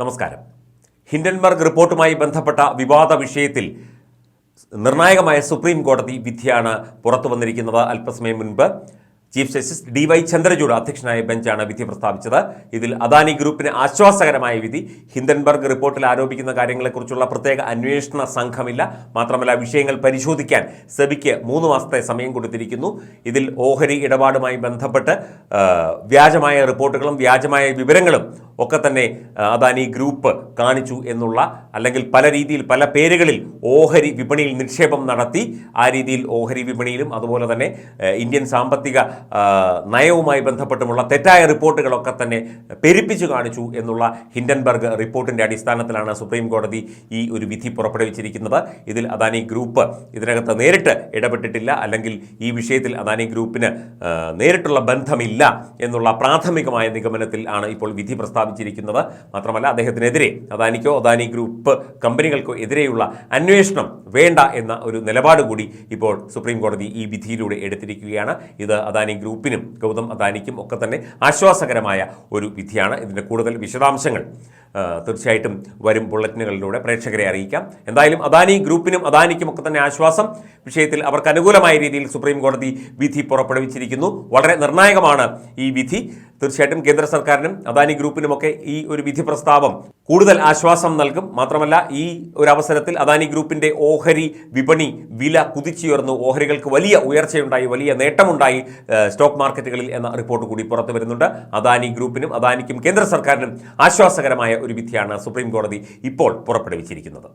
നമസ്കാരം. ഹിൻഡൻബർഗ് റിപ്പോർട്ടുമായി ബന്ധപ്പെട്ട വിവാദ വിഷയത്തിൽ നിർണായകമായ സുപ്രീം കോടതി വിധിയാണ് പുറത്തു വന്നിരിക്കുന്നത് അല്പസമയം മുൻപ് chief justice D Y Chandrachud അധ്യക്ഷനായ ബെഞ്ചാണ് വിധി പ്രസ്താവിച്ചത്. ഇതിൽ അദാനി ഗ്രൂപ്പിന് ആശ്വാസകരമായ വിധി ഹിൻഡൻബർഗ് റിപ്പോർട്ടിൽ ആരോപിക്കുന്ന കാര്യങ്ങളെക്കുറിച്ചുള്ള പ്രത്യേക അന്വേഷണ സംഘമില്ല. മാത്രമല്ല വിഷയങ്ങൾ പരിശോധിക്കാൻ സെബിക്ക് മൂന്ന് മാസത്തെ സമയം കൊടുത്തിരിക്കുന്നു. ഇതിൽ ഓഹരി ഇടപാടുമായി ബന്ധപ്പെട്ട് വ്യാജമായ റിപ്പോർട്ടുകളും വ്യാജമായ വിവരങ്ങളും ഒക്കെ തന്നെ അദാനി ഗ്രൂപ്പ് കാണിച്ചു എന്നുള്ള അല്ലെങ്കിൽ പല രീതിയിൽ പല പേരുകളിൽ ഓഹരി വിപണിയിൽ നിക്ഷേപം നടത്തി ആ രീതിയിൽ ഓഹരി വിപണിയിലും അതുപോലെ തന്നെ ഇന്ത്യൻ സാമ്പത്തിക നയവുമായി ബന്ധപ്പെട്ടുമുള്ള തെറ്റായ റിപ്പോർട്ടുകളൊക്കെ തന്നെ പെരുപ്പിച്ചു കാണിച്ചു എന്നുള്ള ഹിൻഡൻബർഗ് റിപ്പോർട്ടിന്റെ അടിസ്ഥാനത്തിലാണ് സുപ്രീം കോടതി ഈ ഒരു വിധി പുറപ്പെടുവിച്ചിരിക്കുന്നത്. ഇതിൽ അദാനി ഗ്രൂപ്പ് ഇതിനകത്ത് നേരിട്ട് ഇടപെട്ടിട്ടില്ല. അല്ലെങ്കിൽ ഈ വിഷയത്തിൽ അദാനി ഗ്രൂപ്പിന് നേരിട്ടുള്ള ബന്ധമില്ല എന്നുള്ള പ്രാഥമികമായ നിഗമനത്തിൽ ആണ് ഇപ്പോൾ വിധി പ്രസ്താവിച്ചിരിക്കുന്നത്. മാത്രമല്ല അദ്ദേഹത്തിനെതിരെ അദാനിക്കോ അദാനി ഗ്രൂപ്പ് കമ്പനികൾക്കോ എതിരെയുള്ള അന്വേഷണം വേണ്ട എന്ന ഒരു നിലപാട് കൂടി ഇപ്പോൾ സുപ്രീം കോടതി ഈ വിധിയിലൂടെ എടുത്തിരിക്കുകയാണ്. ഇത് അദാനി ഗ്രൂപ്പിനും ഗൗതം അദാനിക്കും ഒക്കെ തന്നെ ആശ്വാസകരമായ ഒരു വിധിയാണ്. ഇതിന്റെ കൂടുതൽ വിശദാംശങ്ങൾ തീർച്ചയായിട്ടും വരും ബുള്ളറ്റിനുകളിലൂടെ പ്രേക്ഷകരെ അറിയിക്കാം. എന്തായാലും അദാനി ഗ്രൂപ്പിനും അദാനിക്കും ഒക്കെ തന്നെ ആശ്വാസം. വിഷയത്തിൽ അവർക്ക് അനുകൂലമായ രീതിയിൽ സുപ്രീം കോടതി വിധി പുറപ്പെടുവിച്ചിരിക്കുന്നു. വളരെ നിർണായകമാണ് ഈ വിധി. തീർച്ചയായിട്ടും കേന്ദ്ര സർക്കാരിനും അദാനി ഗ്രൂപ്പിനുമൊക്കെ ഈ ഒരു വിധി പ്രസ്താവം കൂടുതൽ ആശ്വാസം നൽകും. മാത്രമല്ല ഈ ഒരു അവസരത്തിൽ അദാനി ഗ്രൂപ്പിന്റെ ഓഹരി വിപണി വില കുതിച്ചുയർന്നു. ഓഹരികൾക്ക് വലിയ ഉയർച്ചയുണ്ടായി വലിയ നേട്ടമുണ്ടായി സ്റ്റോക്ക് മാർക്കറ്റുകളിൽ എന്ന റിപ്പോർട്ട് കൂടി പുറത്തു വരുന്നുണ്ട്. അദാനി ഗ്രൂപ്പിനും അദാനിക്കും കേന്ദ്ര സർക്കാരിനും ആശ്വാസകരമായ ഒരു വിധിയാണ് സുപ്രീം കോടതി ഇപ്പോൾ പുറപ്പെടുവിച്ചിരിക്കുന്നത്.